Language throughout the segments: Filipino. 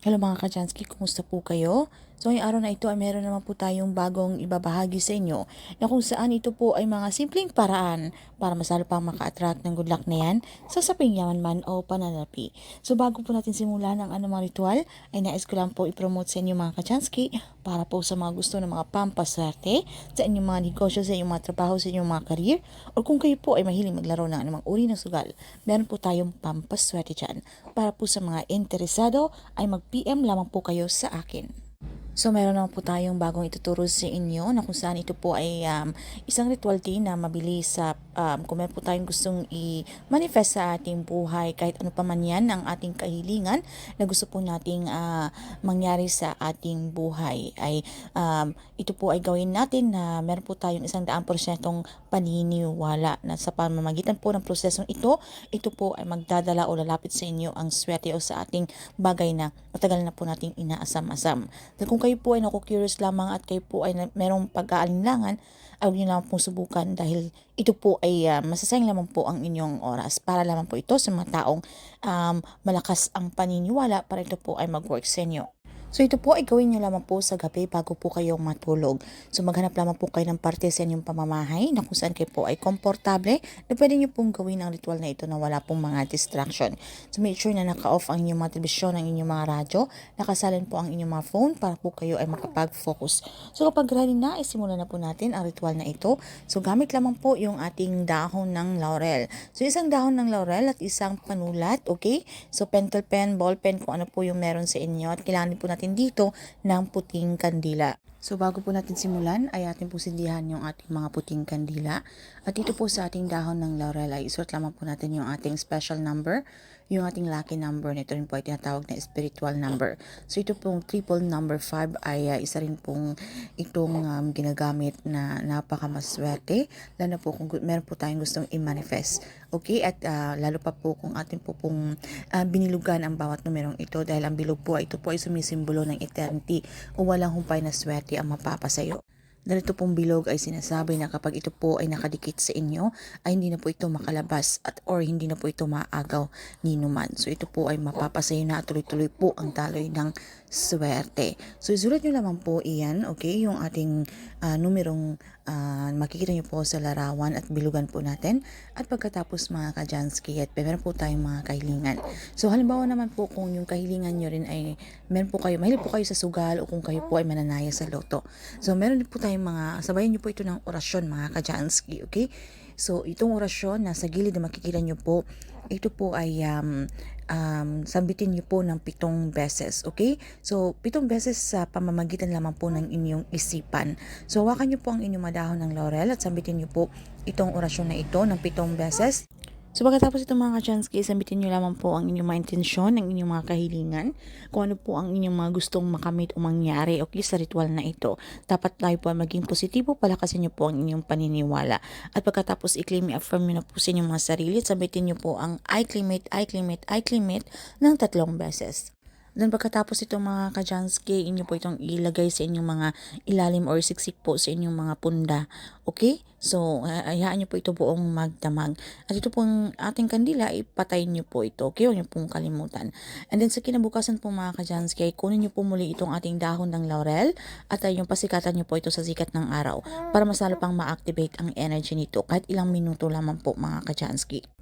Hello mga kajansky, kumusta po kayo? So ngayong araw na ito ay meron naman po tayong bagong ibabahagi sa inyo na kung saan ito po ay mga simpleng paraan para masalo pang maka-attract ng good luck na yan sa saping yaman man o pananapi. So bago po natin simulan ang anumang ritual ay nais ko lang po i-promote sa inyo mga kajansky para po sa mga gusto ng mga pampaswerte sa inyong mga negosyo, sa inyong mga trabaho, sa inyong mga career o kung kayo po ay mahiling maglaro ng anumang uri ng sugal, meron po tayong pampaswerte dyan. Para po sa mga interesado ay mag-PM lamang po kayo sa akin. So meron naman po tayong bagong ituturo sa inyo na kung saan ito po ay um, isang ritual din na mabilis sa um, kung meron po tayong gustong i-manifest sa ating buhay kahit ano pa man yan ang ating kahilingan na gusto po nating uh, mangyari sa ating buhay ay um, ito po ay gawin natin na meron po tayong isang daang porsyentong paniniwala na sa pamamagitan po ng prosesong ito ito po ay magdadala o lalapit sa inyo ang swerte o sa ating bagay na matagal na po nating inaasam-asam. Dahil kung kayo po ay naku-curious lamang at kayo po ay merong pag-aalinlangan, ay huwag niyo lamang pong subukan dahil ito po ay uh, masasayang lamang po ang inyong oras para lamang po ito sa mga taong um, malakas ang paniniwala para ito po ay mag-work sa inyo. So ito po ay gawin niyo lamang po sa gabi bago po kayong matulog. So maghanap lamang po kayo ng parte sa inyong pamamahay na kung saan kayo po ay komportable na pwede niyo pong gawin ang ritual na ito na wala pong mga distraction. So make sure na naka-off ang inyong mga telebisyon, ang inyong mga radyo, nakasalin po ang inyong mga phone para po kayo ay makapag-focus. So kapag ready na, isimulan na po natin ang ritual na ito. So gamit lamang po yung ating dahon ng laurel. So isang dahon ng laurel at isang panulat, okay? So pencil pen, ball pen, kung ano po yung meron sa inyo at kailangan po natin natin dito ng puting kandila. So bago po natin simulan ay atin po sindihan yung ating mga puting kandila. At dito po sa ating dahon ng laurel ay isuot lamang po natin yung ating special number yung ating lucky number nito rin po ay tinatawag na spiritual number. So ito pong triple number 5 ay uh, isa rin pong itong um, ginagamit na napakamaswerte lalo po kung meron po tayong gustong i-manifest. Okay? At uh, lalo pa po kung atin po pong uh, binilugan ang bawat numerong ito dahil ang bilog po ito po ay sumisimbolo ng eternity o walang humpay na swerte ang mapapasayo. Dahil ito pong bilog ay sinasabi na kapag ito po ay nakadikit sa inyo, ay hindi na po ito makalabas at or hindi na po ito maagaw ni numan. So ito po ay mapapasayo na tuloy-tuloy po ang taloy ng swerte. So isulat nyo naman po iyan, okay, yung ating uh, numerong uh, makikita nyo po sa larawan at bilugan po natin. At pagkatapos mga kajansky at meron po tayong mga kahilingan. So halimbawa naman po kung yung kahilingan nyo rin ay meron po kayo, mahilig po kayo sa sugal o kung kayo po ay mananaya sa loto. So meron din po tayong mga, sabayan nyo po ito ng orasyon mga kajansky, okay? So itong orasyon, nasa gilid na makikita nyo po, ito po ay um, um, sambitin niyo po ng pitong beses, okay? So, pitong beses sa pamamagitan lamang po ng inyong isipan. So, hawakan niyo po ang inyong madahon ng laurel at sambitin niyo po itong orasyon na ito ng pitong beses. So pagkatapos itong mga kachansky, sabitin nyo lamang po ang inyong mga intensyon, ang inyong mga kahilingan, kung ano po ang inyong mga gustong makamit o mangyari okay sa ritual na ito. Dapat tayo po maging positibo, palakasin nyo po ang inyong paniniwala. At pagkatapos i-claim, i-affirm nyo na po sa inyong mga sarili, sabitin nyo po ang I claim it, I claim it, I claim it ng tatlong beses. Then pagkatapos itong mga kajansky, inyo po itong ilagay sa inyong mga ilalim or siksik po sa inyong mga punda. Okay? So, hayaan nyo po ito buong magdamag. At ito pong ating kandila, ipatayin nyo po ito. Okay? Huwag nyo pong kalimutan. And then sa kinabukasan po mga kajansky, kunin nyo po muli itong ating dahon ng laurel at ay yung pasikatan nyo po ito sa sikat ng araw para masalo pang ma-activate ang energy nito kahit ilang minuto lamang po mga kajansky.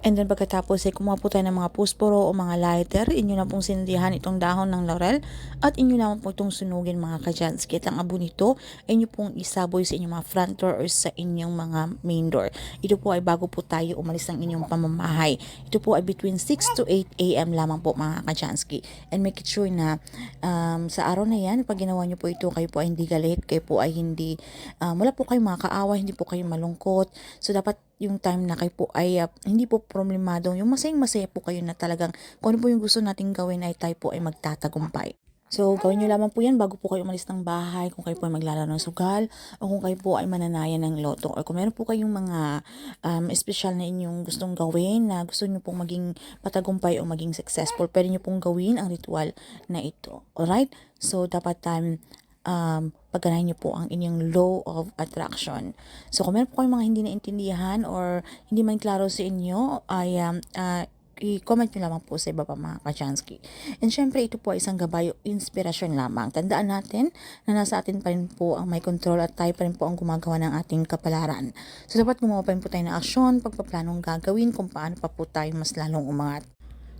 And then pagkatapos ay kumuha po tayo ng mga pusporo o mga lighter. Inyo na pong sindihan itong dahon ng laurel at inyo naman po itong sunugin mga kajansky. At ang abo nito inyo pong isaboy sa inyong mga front door or sa inyong mga main door. Ito po ay bago po tayo umalis ng inyong pamamahay. Ito po ay between 6 to 8 a.m. lamang po mga kajansky. And make sure na um, sa araw na yan, pag ginawa nyo po ito, kayo po ay hindi galit, kayo po ay hindi, um, wala po kayo makakaawa, hindi po kayo malungkot. So dapat yung time na kayo po ay uh, hindi po problemado, yung masayang masaya po kayo na talagang kung ano po yung gusto nating gawin ay tayo po ay magtatagumpay. So, gawin nyo lamang po yan bago po kayo umalis ng bahay, kung kayo po ay maglalaro ng sugal, o kung kayo po ay mananayan ng loto, or kung meron po kayong mga um, special na inyong gustong gawin, na gusto nyo pong maging patagumpay o maging successful, pwede nyo pong gawin ang ritual na ito. Alright? So, dapat um, um, pagganahin niyo po ang inyong law of attraction. So, kung meron po kayong mga hindi naintindihan or hindi man klaro sa inyo, ay um, uh, i-comment nyo lamang po sa iba pa mga kachansky. And syempre, ito po ay isang gabay o inspirasyon lamang. Tandaan natin na nasa atin pa rin po ang may control at tayo pa rin po ang gumagawa ng ating kapalaran. So, dapat gumawa pa rin po tayo ng aksyon, pagpaplanong gagawin kung paano pa po tayo mas lalong umangat.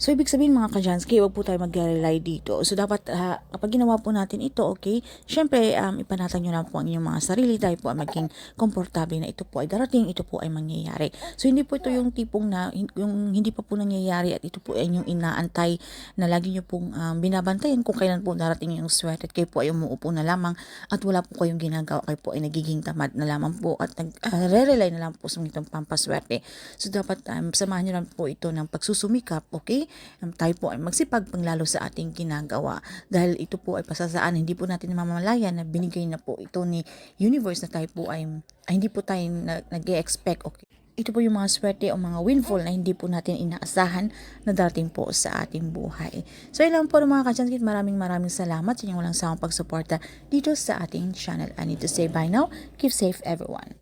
So, ibig sabihin mga kajansky, huwag po tayo mag-rely dito. So, dapat ah, kapag ginawa po natin ito, okay, syempre, um, ipanatan nyo lang po ang inyong mga sarili dahil po ay maging komportable na ito po ay darating, ito po ay mangyayari. So, hindi po ito yung tipong na, yung hindi pa po nangyayari at ito po ay yung inaantay na lagi nyo pong um, binabantayan kung kailan po darating yung swerte at kayo po ay umuupo na lamang at wala po kayong ginagawa, kayo po ay nagiging tamad na lamang po at nag, ah, re-rely na lang po sa itong pampaswerte. So, dapat um, samahan nyo lang po ito ng pagsusumikap, okay? Um, tayo po ay magsipag panglalo sa ating ginagawa. Dahil ito po ay pasasaan, hindi po natin namamalayan na binigay na po ito ni universe na tayo po ay, ay hindi po tayo na, nag-expect, okay? Ito po yung mga swerte o mga windfall na hindi po natin inaasahan na darating po sa ating buhay. So, yun lang po mga kachanskit. Maraming maraming salamat sa inyong walang sawang pagsuporta dito sa ating channel. I need to say bye now. Keep safe everyone.